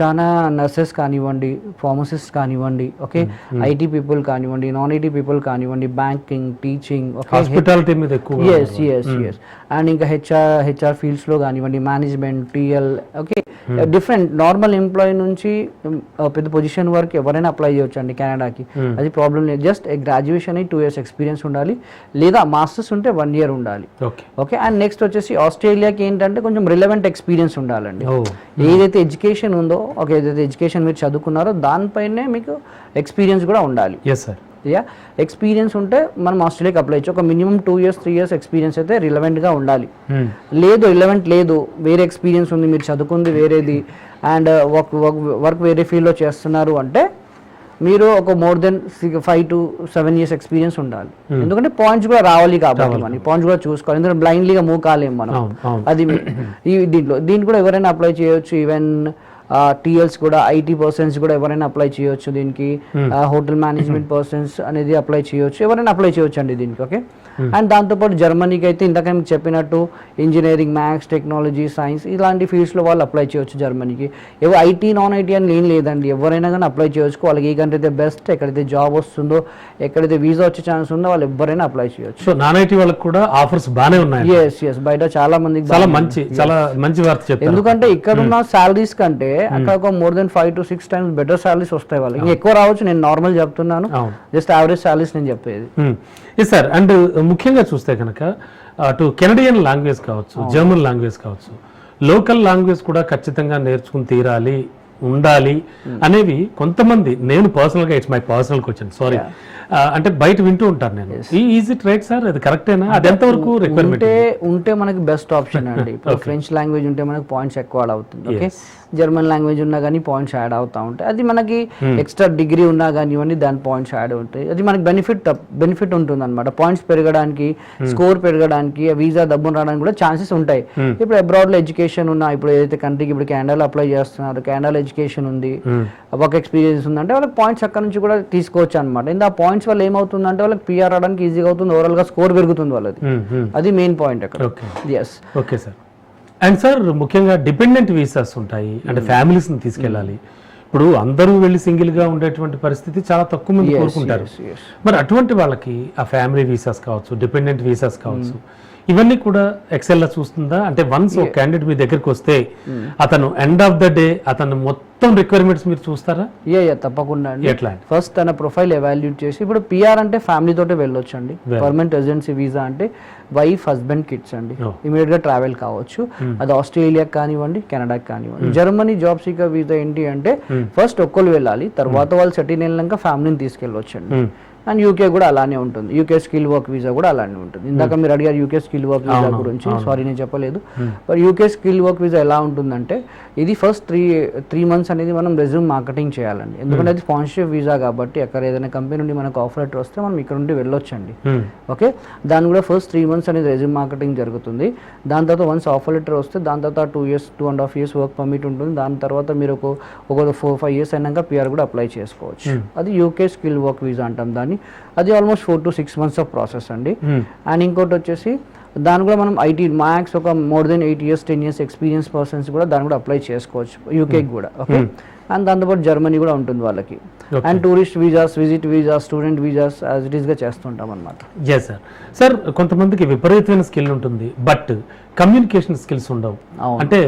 చాలా నర్సెస్ కానివ్వండి ఫార్మసిస్ట్ కానివ్వండి ఓకే ఐటీ పీపుల్ కానివ్వండి నాన్ ఐటీ పీపుల్ కానివ్వండి బ్యాంకింగ్ టీచింగ్ హాస్పిటాలిటీ మీద ఎక్కువ ఎస్ ఎస్ ఎస్ అండ్ ఇంకా హెచ్ఆర్ హెచ్ఆర్ ఫీల్డ్స్లో కానివ్వండి management TL okay different normal employee నుంచి um, పెద్ద పొజిషన్ వరకు ఎవరైనా అప్లై చేయొచ్చు అండి కెనడాకి అది ప్రాబ్లం లేదు. జస్ట్ గ్రాడ్యుయేషన్ అయి టూ ఇయర్స్ ఎక్స్పీరియన్స్ ఉండాలి లేదా మాస్టర్స్ ఉంటే వన్ ఇయర్ ఉండాలి. ఓకే అండ్ నెక్స్ట్ వచ్చేసి ఆస్ట్రేలియాకి ఏంటంటే కొంచెం రిలవెంట్ ఎక్స్పీరియన్స్ ఉండాలండి. ఓ ఏదైతే ఎడ్యుకేషన్ ఉందో ఓకే ఏదైతే ఎడ్యుకేషన్ మీరు చదువుకున్నారో దానిపైనే మీకు ఎక్స్పీరియన్స్ కూడా ఉండాలి. ఎస్ సార్ యా ఎక్స్పీరియన్స్ ఉంటే మనం ఆస్ట్రేలియాకి అప్లై చేయొచ్చు. ఒక minimum two years three years experience అయితే రిలవెంట్గా ఉండాలి. లేదు రిలవెంట్ లేదు. వేరే ఎక్స్పీరియన్స్ ఉంది మీరు చదువుకుంది వేరేది. అండ్ వర్క్ వర్క్ వేరే ఫీల్డ్లో చేస్తున్నారు అంటే మీరు ఒక more than five to seven years experience ఉండాలి. ఎందుకంటే పాయింట్స్ కూడా రావాలి కాబట్టి మనకి పాయింట్స్ కూడా చూసుకోవాలి. ఎందుకంటే బ్లైండ్లీగా మూవ్ కాలేము మనం. అది ఈ దీంట్లో. దీన్ని కూడా ఎవరైనా అప్లై చేయొచ్చు. ఈవెన్ టీఎల్స్ కూడా ఐటీ పర్సన్స్ కూడా ఎవరైనా అప్లై చేయొచ్చు దీనికి. హోటల్ మేనేజ్మెంట్ పర్సన్స్ అనేది అప్లై చేయొచ్చు. ఎవరైనా అప్లై చేయొచ్చు అండి దీనికి ఓకే అండ్ దాంతోపాటు జర్మనీకి అయితే ఇందాక మీకు చెప్పినట్టు ఇంజనీరింగ్ మ్యాథ్స్ టెక్నాలజీ సైన్స్ ఇలాంటి ఫీల్డ్స్లో వాళ్ళు అప్లై చేయొచ్చు జర్మనీకి. ఎవరు ఐటీ నాన్ ఐటీ అని ఏం లేదండి. ఎవరైనా కానీ అప్లై చేయొచ్చు. వాళ్ళకి ఏ కంట్రీ అయితే బెస్ట్ ఎక్కడైతే జాబ్ వస్తుందో ఎక్కడైతే వీసా వచ్చే ఛాన్స్ ఉందో వాళ్ళు ఎవరైనా అప్లై చేయొచ్చు. సో నాన్ ఐటీ వాళ్ళకి కూడా ఆఫర్స్ బాగానే ఉన్నాయి ఎస్ ఎస్ బయట చాలా మందికి చాలా మంచి చాలా మంచి వార్త ఎందుకంటే ఇక్కడ ఉన్న సాలరీస్ కంటే అక్కడ ఒక more than five to six times better salaries వస్తాయి వాళ్ళకి. ఇంకా ఎక్కువ రావచ్చు నేను నార్మల్ చెప్తున్నాను. జస్ట్ యావరేజ్ సాలరీస్ నేను చెప్పేది. సార్ అండ్ ముఖ్యంగా చూస్తే కనుక అటు కెనడియన్ లాంగ్వేజ్ కావచ్చు జర్మన్ లాంగ్వేజ్ కావచ్చు లోకల్ లాంగ్వేజ్ కూడా ఖచ్చితంగా నేర్చుకుని తీరాలి ఉండాలి అనేవి కొంతమంది నేను పర్సనల్గా it's my personal question sorry అంటే బయట వింటూ ఉంటాను నేను. ఈ ఈజీ రైట్ సార్ అది కరెక్టేనా అది ఎంతవరకు రిక్వైర్మెంట్ ఉంటే ఉంటే మనకి బెస్ట్ ఆప్షన్ అండి. ఇప్పుడు ఫ్రెంచ్ లాంగ్వేజ్ ఉంటే మనకి పాయింట్స్ ఎక్కువ అవుతుంది. ఓకే జర్మన్ లాంగ్వేజ్ ఉన్నా కానీ పాయింట్స్ యాడ్ అవుతా ఉంటాయి. అది మనకి ఎక్స్ట్రా డిగ్రీ ఉన్నా కానివ్వండి దాని పాయింట్స్ యాడ్ ఉంటాయి. అది మనకి బెనిఫిట్ బెనిఫిట్ ఉంటుంది అనమాట పాయింట్స్ పెరగడానికి స్కోర్ పెరగడానికి వీసా డబ్బులు రావడానికి కూడా ఛాన్సెస్ ఉంటాయి. ఇప్పుడు అబ్రాడ్లో ఎడ్యుకేషన్ ఉన్నా ఇప్పుడు ఏదైతే కంట్రీకి ఇప్పుడు కెనడాలో అప్లై చేస్తున్నారు కెనడాలో ఎడ్యుకేషన్ ఉంది వర్క్ ఎక్స్పీరియన్స్ ఉందంటే వాళ్ళకి పాయింట్స్ అక్కడ నుంచి కూడా తీసుకోవచ్చు అనమాట ఇంకా ఆ పాయింట్స్ వల్ల ఏమవుతుందంటే వాళ్ళకి పిఆర్ రావడానికి ఈజీగా అవుతుంది ఓవరాల్గా స్కోర్ పెరుగుతుంది వాళ్ళది. అది మెయిన్ పాయింట్ అక్కడ. Yes okay sir and sir ముఖ్యంగా డిపెండెంట్ వీసాస్ ఉంటాయి. అంటే ఫ్యామిలీస్ని తీసుకెళ్ళాలి. ఇప్పుడు అందరూ వెళ్ళి సింగిల్గా ఉండేటువంటి పరిస్థితి చాలా తక్కువ మంది కోరుకుంటారు. మరి అటువంటి వాళ్ళకి ఆ ఫ్యామిలీ వీసాస్ కావచ్చు డిపెండెంట్ వీసాస్ కావచ్చు ఇవన్నీ కూడా ఎక్సెల్లో చూస్తుందా? అంటే వన్స్ ఒక క్యాండిడేట్ మీ దగ్గరికి వస్తే అతను ఎండ్ ఆఫ్ ద డే అతను మొత్తం రిక్వైర్మెంట్స్ మీరు చూస్తారా? యా తప్పకుండా అండి. ఎట్లా ఫస్ట్ తన ప్రొఫైల్ ఎవాల్యూట్ చేసి ఇప్పుడు పిఆర్ అంటే ఫ్యామిలీ తోటే వెళ్ళొచ్చు అండి. పర్మనెంట్ రెసిడెన్సీ వీసా అంటే వైఫ్ హస్బెండ్ కిడ్స్ అండి. Oh. ఇమీడియట్గా ట్రావెల్ కావచ్చు. అది ఆస్ట్రేలియాకి కానివ్వండి కెనడాకి కానివ్వండి. జర్మనీ జాబ్ సీకర్ వీసా ఏంటి అంటే ఫస్ట్ ఒక్కరు వెళ్ళాలి. తర్వాత వాళ్ళు సెటిల్ అయినాక ఫ్యామిలీని తీసుకెళ్ళొచ్చు అండి Hmm. అండ్ యూకే కూడా అలానే ఉంటుంది. యూకే స్కిల్ వర్క్ వీసా కూడా అలానే ఉంటుంది. ఇందాక మీరు అడిగారు యూకే స్కిల్ వర్క్ వీసా గురించి. సారీ నేను చెప్పలేదు. But UK skill work visa ఎలా ఉంటుందంటే ఇది ఫస్ట్ త్రీ త్రీ మంత్స్ అనేది మనం రెజ్యూమ్ మార్కెటింగ్ చేయాలండి. ఎందుకంటే అది స్పాన్సర్షిప్ వీసా కాబట్టి ఎక్కడ ఏదైనా కంపెనీ నుండి మనకు ఆఫర్ లెటర్ వస్తే మనం ఇక్కడ నుండి వెళ్ళొచ్చండి. Hmm. ఓకే దాని కూడా ఫస్ట్ త్రీ మంత్స్ అనేది రెజ్యూమ్ మార్కెటింగ్ జరుగుతుంది. దాని తర్వాత వన్స్ ఆఫర్ లెటర్ వస్తే దాని తర్వాత two years two and half years work permit ఉంటుంది. దాని తర్వాత మీరు ఒక ఒక ఫోర్ ఫైవ్ ఇయర్స్ అయినాక పిఆర్ కూడా అప్లై చేసుకోవచ్చు. అది యూకే స్కిల్ వర్క్ వీసా అంటాం. దాన్ని అది almost four to six months of process అండి. Hmm. అండ్ ఇంకోటి వచ్చేసి దాని కూడా మనం ఐటీ మ్యాక్స్ ఒక more than eight years ten years experience persons కూడా దాన్ని కూడా అప్లై చేసుకోవచ్చు యూకేకి కూడా ఓకే అండ్ దాంతోపాటు జర్మనీ కూడా ఉంటుంది వాళ్ళకి. And tourist visas visit visas student visas as it ఈస్గా చేస్తుంటాం అనమాట ఎస్ సార్ సార్ కొంతమందికి విపరీతమైన స్కిల్ ఉంటుంది బట్ కమ్యూనికేషన్ స్కిల్స్ ఉండవు. అంటే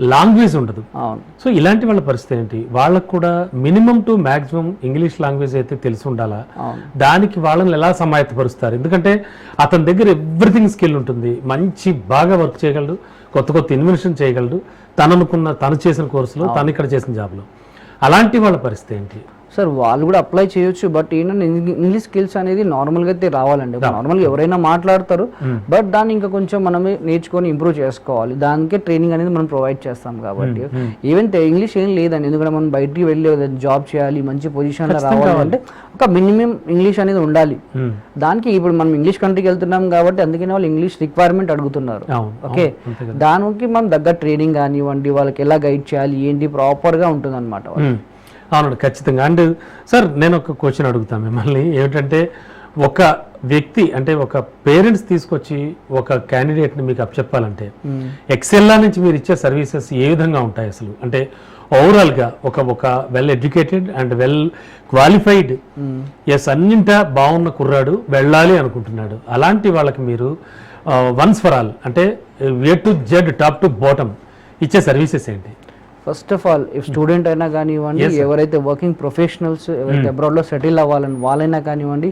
లాంగ్వేజ్ ఉండదు. అవును. సో ఇలాంటి వాళ్ళ పరిస్థితి ఏంటి? వాళ్ళకు కూడా minimum to maximum English language అయితే తెలిసి ఉండాలా? దానికి వాళ్ళని ఎలా సమాయత్తపరుస్తారు? ఎందుకంటే అతని దగ్గర ఎవ్రీథింగ్ స్కిల్ ఉంటుంది. మంచి బాగా వర్క్ చేయగలడు కొత్త కొత్త ఇన్వెన్షన్ చేయగలడు. తను అనుకున్న తను చేసిన కోర్సులో తను ఇక్కడ చేసిన జాబ్లో. అలాంటి వాళ్ళ పరిస్థితి ఏంటి? సార్ వాళ్ళు కూడా అప్లై చేయొచ్చు బట్ ఏంటంటే ఇంగ్లీ- ఇంగ్లీష్ స్కిల్స్ అనేది నార్మల్గా అయితే రావాలండి. నార్మల్గా ఎవరైనా మాట్లాడతారు బట్ దాన్ని ఇంకా కొంచెం మనమే నేర్చుకొని ఇంప్రూవ్ చేసుకోవాలి. దానికే ట్రైనింగ్ అనేది మనం ప్రొవైడ్ చేస్తాం కాబట్టి. ఈవెన్ ఇంగ్లీష్ ఏం లేదండి. ఎందుకంటే మనం బయటికి వెళ్ళి జాబ్ చేయాలి మంచి పొజిషన్లో రావాలి అంటే ఒక మినిమం ఇంగ్లీష్ అనేది ఉండాలి. Hmm. దానికి ఇప్పుడు మనం ఇంగ్లీష్ కంట్రీకి వెళ్తున్నాం కాబట్టి అందుకనే వాళ్ళు ఇంగ్లీష్ రిక్వైర్మెంట్ అడుగుతున్నారు. ఓకే. దానికి మనం దగ్గర ట్రైనింగ్ కానివ్వండి వాళ్ళకి ఎలా గైడ్ చేయాలి ఏంటి ప్రాపర్గా ఉంటుంది అనమాట. అవునండి ఖచ్చితంగా. అండ్ సార్ నేను ఒక క్వశ్చన్ అడుగుతాను మిమ్మల్ని. ఏమిటంటే ఒక వ్యక్తి అంటే ఒక పేరెంట్స్ తీసుకొచ్చి ఒక క్యాండిడేట్ని మీకు అప్పచెప్పాలంటే ఎక్సెల్లా నుంచి మీరు ఇచ్చే సర్వీసెస్ ఏ విధంగా ఉంటాయి అసలు? అంటే ఓవరాల్గా ఒక ఒక well educated and well qualified yes అన్నింటా బాగున్న కుర్రాడు వెళ్ళాలి అనుకుంటున్నాడు. అలాంటి వాళ్ళకి మీరు వన్స్ ఫర్ ఆల్ అంటే A to Z top to bottom ఇచ్చే సర్వీసెస్ ఏంటి? First of all if student అయినా కానివ్వండి ఎవరైతే వర్కింగ్ ప్రొఫెషనల్స్ ఎవరైతే అబ్రాడ్లో సెటిల్ అవ్వాలని వాళ్ళైనా కానివ్వండి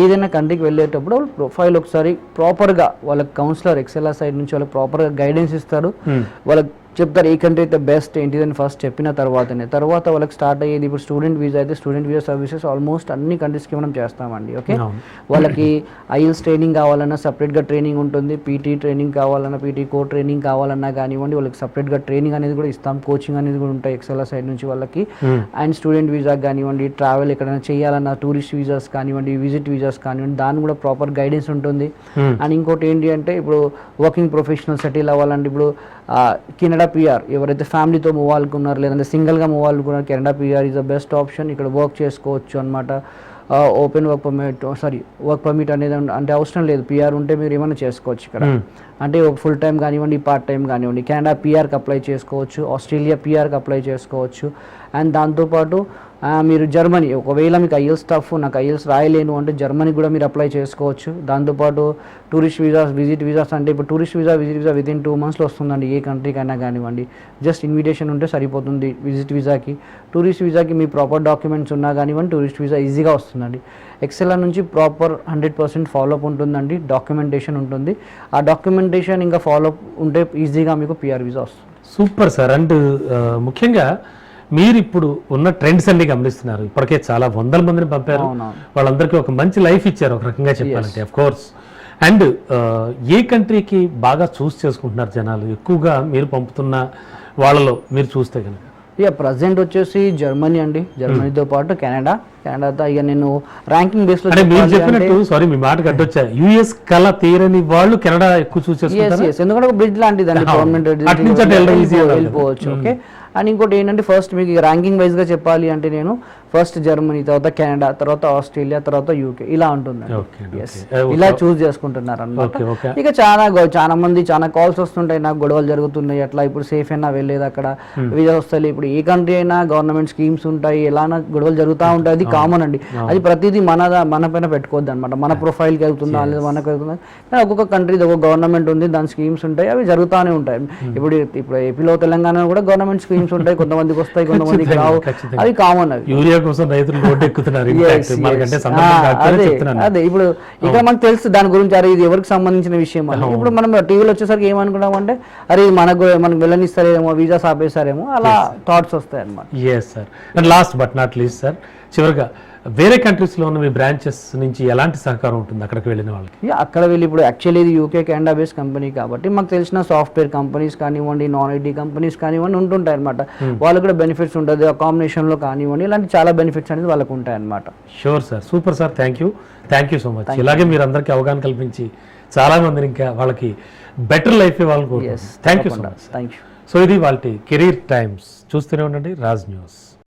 ఏదైనా కంట్రీకి వెళ్ళేటప్పుడు వాళ్ళ ప్రొఫైల్ ఒకసారి ప్రాపర్గా వాళ్ళకి కౌన్సిలర్ ఎక్సెల్ఆర్ సైడ్ నుంచి వాళ్ళకి ప్రాపర్గా గైడెన్స్ ఇస్తారు. వాళ్ళకి చెప్తారు ఏ కంట్రీ అయితే బెస్ట్ ఏంటిదని ఫస్ట్ చెప్పిన తర్వాతనే. తర్వాత వాళ్ళకి స్టార్ట్ అయ్యేది ఇప్పుడు స్టూడెంట్ వీసా అయితే స్టూడెంట్ వీసా సర్వీసెస్ ఆల్మోస్ట్ అన్ని కంట్రీస్కి మనం చేస్తామండి ఓకే. వాళ్ళకి ఐఎల్స్ ట్రైనింగ్ కావాలన్నా సపరేట్గా ట్రైనింగ్ ఉంటుంది పీటీ ట్రైనింగ్ కావాలన్నా పీటీ కో ట్రైనింగ్ కావాలన్నా కానివ్వండి వాళ్ళకి సపరేట్గా ట్రైనింగ్ అనేది కూడా ఇస్తాం కోచింగ్ అనేది కూడా ఉంటాయి ఎక్సెల్ సైడ్ నుంచి వాళ్ళకి. అండ్ స్టూడెంట్ వీసా కానివ్వండి ట్రావెల్ ఎక్కడైనా చేయాలన్నా టూరిస్ట్ వీసాస్ కానివ్వండి విజిట్ వీసాస్ కానివ్వండి దాని కూడా ప్రాపర్ గైడెన్స్ ఉంటుంది. అండ్ ఇంకోటి ఏంటి అంటే ఇప్పుడు వర్కింగ్ ప్రొఫెషనల్ సెటిల్ అవ్వాలంటే ఇప్పుడు కెనడా పిఆర్ ఎవరైతే ఫ్యామిలీతో మూవ్ అనుకున్నారు లేదంటే సింగిల్గా మూవ్ అనుకున్నారు Canada PR is the best option ఇక్కడ వర్క్ చేసుకోవచ్చు అనమాట open work permit sorry work permit అనేది అంటే అవసరం లేదు. పిఆర్ ఉంటే మీరు ఏమైనా చేసుకోవచ్చు ఇక్కడ. అంటే ఒక ఫుల్ టైం కానివ్వండి పార్ట్ టైం కానివ్వండి కెనడా పిఆర్కి అప్లై చేసుకోవచ్చు ఆస్ట్రేలియా పిఆర్కి అప్లై చేసుకోవచ్చు. అండ్ దాంతోపాటు మీరు జర్మనీ ఒకవేళ మీకు ఐఎల్స్ టఫ్ నాకు ఐఎల్స్ రాయలేను అంటే జర్మనీ కూడా మీరు అప్లై చేసుకోవచ్చు. దాంతోపాటు టూరిస్ట్ వీసాస్ విజిట్ వీసాస్ అంటే ఇప్పుడు tourist visa visit visa within two మంత్స్లో వస్తుందండి ఏ కంట్రీకైనా కానివ్వండి. జస్ట్ ఇన్విటేషన్ ఉంటే సరిపోతుంది విజిట్ వీసాకి టూరిస్ట్ వీసాకి మీ ప్రాపర్ డాక్యుమెంట్స్ ఉన్నా కానివ్వండి టూరిస్ట్ వీసా ఈజీగా వస్తుందండి. ఎక్సెల్ నుంచి proper hundred percent follow up ఉంటుందండి డాక్యుమెంటేషన్ ఉంటుంది. ఆ డాక్యుమెంటేషన్ ఇంకా ఫాలోఅప్ ఉంటే ఈజీగా మీకు పిఆర్ వీసా వస్తుంది. సూపర్ సార్ అండ్ ముఖ్యంగా మీరు ఇప్పుడు ఉన్న ట్రెండ్స్ అన్ని గమనిస్తున్నారు. ఇప్పటికే చాలా వందల మందిని పంపారు. వాళ్ళందరికీ ఒక మంచి లైఫ్ ఇచ్చారు ఒక రకంగా చెప్పాలంటే అఫ్ కోర్స్ అండ్ ఏ కంట్రీకి బాగా చూస్ చేసుకుంటున్నారు జనాలు? ఎక్కువగా మీరు పంపుతున్న వాళ్ళలో మీరు చూస్తే కనుక ఇక ప్రజెంట్ వచ్చేసి జర్మనీ అండి. జర్మనీతో పాటు కెనడా. కెనడాతో ఇక నేను ర్యాంకింగ్ అంటే మీరు చెప్పినట్టు సారీ మీ మాట కట్టొచ్చా యుఎస్ కళ తీరని వాళ్ళు కెనడా ఎక్కువ చూస్ ఎస్ చేసుకుంటారు? ఎస్ ఎందుకంటే ఒక బ్రిడ్జ్ లాంటిది అండి. గవర్నమెంట్ వెళ్ళిపోవచ్చు. ఓకే అండ్ ఇంకోటి ఏంటంటే ఫస్ట్ మీకు ర్యాంకింగ్ వైజ్గా చెప్పాలి అంటే నేను ఫస్ట్ జర్మనీ తర్వాత కెనడా తర్వాత ఆస్ట్రేలియా తర్వాత యూకే ఇలా ఉంటుంది Yes. ఇలా చూస్ చేసుకుంటున్నారు అనమాట ఇక చాలా చాలా మంది చాలా కాల్స్ వస్తుంటాయి. నాకు గొడవలు జరుగుతున్నాయి. అట్లా ఇప్పుడు సేఫ్ అయినా వెళ్ళేది అక్కడ. వీజా వస్తాయి ఇప్పుడు ఏ కంట్రీ అయినా గవర్నమెంట్ స్కీమ్స్ ఉంటాయి. ఎలా గొడవలు జరుగుతూ ఉంటాయి అది కామన్ అండి. అది ప్రతిదీ మన మన పైన పెట్టుకోవద్దు అనమాట మన ప్రొఫైల్కి వెళ్తుందా లేదా మనకు వెళ్తుందా. కానీ ఒక్కొక్క కంట్రీ ఒక గవర్నమెంట్ ఉంది. దాని స్కీమ్స్ ఉంటాయి. అవి జరుగుతూనే ఉంటాయి. ఇప్పుడు ఇప్పుడు ఏపీలో తెలంగాణ కూడా గవర్నమెంట్ స్కీమ్స్ ఉంటాయి. కొంతమందికి వస్తాయి కొంతమందికి రావు. అవి కామన్ అవి. కోసం రైతులు రోడ్డు ఎక్కుతున్నారు. అదే ఇప్పుడు ఇక్కడ మనకు తెలుసు దాని గురించి అరే ఇది ఎవరికి సంబంధించిన విషయం అని. ఇప్పుడు మనం టీవీలో వచ్చేసరికి ఏమనుకున్నాం అంటే అరే మనకు మనకు వెళ్ళనిస్తారేమో వీసాస్ ఆపేస్తారేమో అలా థాట్స్ వస్తాయి అన్నమాట yes sir and last but not least sir చివరిగా వేరే కంట్రీస్లో ఉన్న మీ బ్రాంచెస్ నుంచి ఎలాంటి సహకారం ఉంటుంది అక్కడికి వెళ్ళిన వాళ్ళకి? అక్కడ వెళ్ళి ఇప్పుడు యాక్చువల్లీ ఇది యూకే కెనడా బేస్ కంపెనీ కాబట్టి మాకు తెలిసిన సాఫ్ట్వేర్ కంపెనీస్ కానివ్వండి నాన్ ఐటీ కంపెనీస్ కానివ్వండి ఉంటుంటాయి అనమాట వాళ్ళకి కూడా బెనిఫిట్స్ ఉంటుంది accommodation లో కానివ్వండి ఇలాంటి చాలా బెనిఫిట్స్ అనేది వాళ్ళకు ఉంటాయి అనమాట sure sir super sir thank you thank you so much ఇలాగే మీరు అందరికీ అవగాహన కల్పించి చాలా మందిని ఇంకా వాళ్ళకి బెటర్ లైఫ్ ఇవ్వాలని thank you so much thank you so ఇది వాళ్ళ కెరీర్ టైమ్స్. చూస్తూనే ఉండండి. రాజ్ న్యూస్.